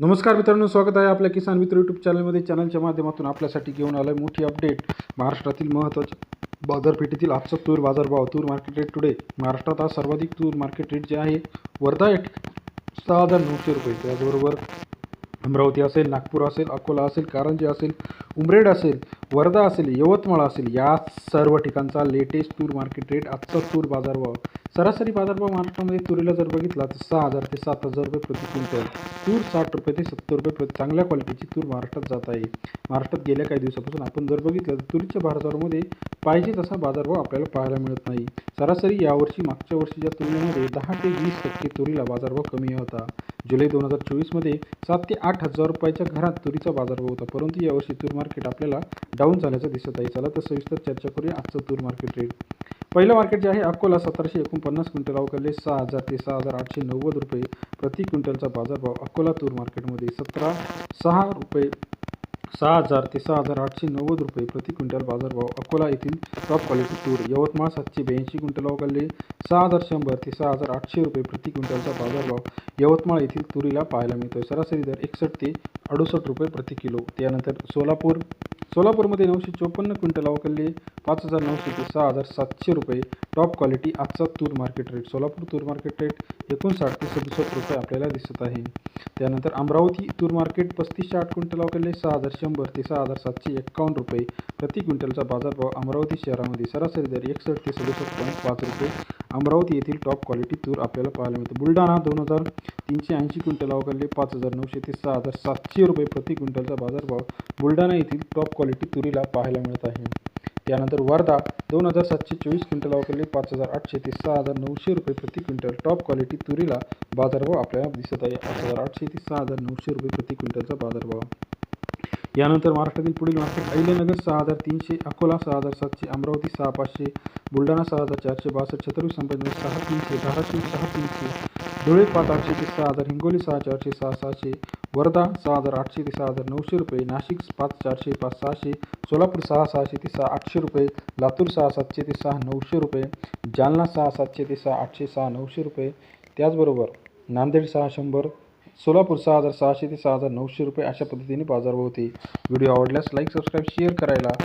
नमस्कार मित्रांनो स्वागत आहे आपल्या किसान मित्र यूट्यूब चॅनलमध्ये चॅनलच्या माध्यमातून आपल्यासाठी घेऊन आलं आहे मोठी अपडेट महाराष्ट्रातील महत्त्वाचे बाजारपेठेतील आजचा तूर बाजारभाव तूर मार्केट रेट टुडे महाराष्ट्रात आज सर्वाधिक तूर मार्केट रेट जे आहे वर्धा एक सहा हजार नऊशे रुपये. त्याचबरोबर अमरावती असेल नागपूर असेल अकोला असेल कारंजी असेल उमरेड असेल वर्धा असेल यवतमाळ असेल या सर्व ठिकाणचा लेटेस्ट तूर मार्केट रेट आजचा तूर बाजारभाव. सरासरी बाजारभाव महाराष्ट्रामध्ये तुरीला जर बघितला तर सहा हजार ते सात हजार रुपये प्रति क्विंटल. तूर साठ रुपये ते सत्तर रुपये प्रति चांगल्या क्वालिटीची तूर महाराष्ट्रात जात आहे. महाराष्ट्रात गेल्या काही दिवसापासून आपण जर बघितलं तर तुरीच्या बाजारामध्ये पाहिजे तसा बाजारभाव आपल्याला पाहायला मिळत नाही. सरासरी यावर्षी मागच्या वर्षीच्या तुलनेमध्ये दहा ते वीस टक्के तुरीला बाजारभाव कमी होता. जुलै दोन हजार चोवीसमध्ये सात ते आठ हजार रुपयाच्या घरात तुरीचा बाजारभाव होता. परंतु यावर्षी तूर मार्केट आपल्याला डाऊन झाल्याचं दिसत आहे. चला तर सविस्तर चर्चा करूया आजचं तूर मार्केट रेट पहिलं मार्केट जे आहे अकोला सतराशे एकोणपन्नास क्विंटल अवकाले सहा हजार ते सहा हजार आठशे नव्वद रुपये प्रति क्विंटलचा बाजारभाव अकोला तूर मार्केटमध्ये सतरा सहा रुपये सहा हजार ते सहा हजार आठशे नव्वद रुपये प्रति क्विंटल बाजारभाव अकोला येथील टॉप क्वालिटी तूर यवतमाळ सातशे ब्याऐंशी क्विंटल अवकाले सहा हजार शंभर ते सहा हजार आठशे रुपये प्रति क्विंटलचा बाजारभाव यवतमाळ येथील तुरीला पाहायला मिळतोय. सरासरी दर एकसष्ट ते अडुसष्ट रुपये प्रति किलो. त्यानंतर सोलापूर सोलापूरमध्ये नऊशे चोपन्न क्विंटल अवकल्ले पाच हजार नऊशे ते सहा हजार सातशे रुपये. टॉप क्वालिटी आजचा तूर मार्केट रेट सोलापूर तूर मार्केट रेट एकोणसाठ ते सदुसष्ट रुपये आपल्याला दिसत आहे. त्यानंतर अमरावती तूर मार्केट पस्तीसशे आठ क्विंटल अवकाले सहा हजार शंभर ते सहा हजार सातशे एक्कावन्न रुपये प्रति क्विंटलचा बाजारभाव अमरावती शहरामध्ये सरासरी दर एकसष्ट ते सदुसष्ट पॉईंट पाच रुपये. अमरावती येथील टॉप क्वालिटी तूर आपल्याला पाहायला मिळते. बुलढाणा दोन हजार तीनशे ऐंशी क्विंटल अवकाले पाच हजार नऊशे ते सहा हजार सातशे रुपये प्रति क्विंटलचा बाजारभाव बुलढाणा येथील टॉप क्वालिटी तुरीला पाहायला मिळत आहे. त्यानंतर वर्धा दोन हजार सातशे चोवीस क्विंटल अवकाले पाच हजार आठशे ते सहा हजार नऊशे रुपये प्रति क्विंटल टॉप क्वालिटी तुरीला बाजारभाव आपल्याला दिसत आहे. आठ हजार आठशे ते सहा हजार नऊशे रुपये प्रति क्विंटलचा बाजारभाव. यानंतर महाराष्ट्रातील पुढील मार्केट अहिल्यानगर सहा हजार तीनशे अकोला सहा हजार सातशे अमरावती सहा पाचशे बुलढाणा सहा हजार चारशे बासष्ट छत्रपती संभाजीनगर सहा तीनशे धाराशिव सहा तीनशे धुळे पाच आठशे ते सहा हजार हिंगोली सहा चारशे सहा सहाशे वर्धा सहा हजार आठशे ते सहा हजार नऊशे रुपये नाशिक पाच चारशे पाच सहाशे सोलापूर सहा सहाशे ते सहा आठशे रुपये लातूर सहा सातशे ते सहा नऊशे रुपये जालना सहा सातशे ते सहा आठशे सहा नऊशे रुपये. त्याचबरोबर नांदेड सहा शंभर सोलापूर सहा हजार सहाशे ते सहा हजार नऊशे रुपये अशा पद्धतीने बाजारभाव होते. व्हिडिओ आवडल्यास लाईक सबस्क्राईब शेअर करायला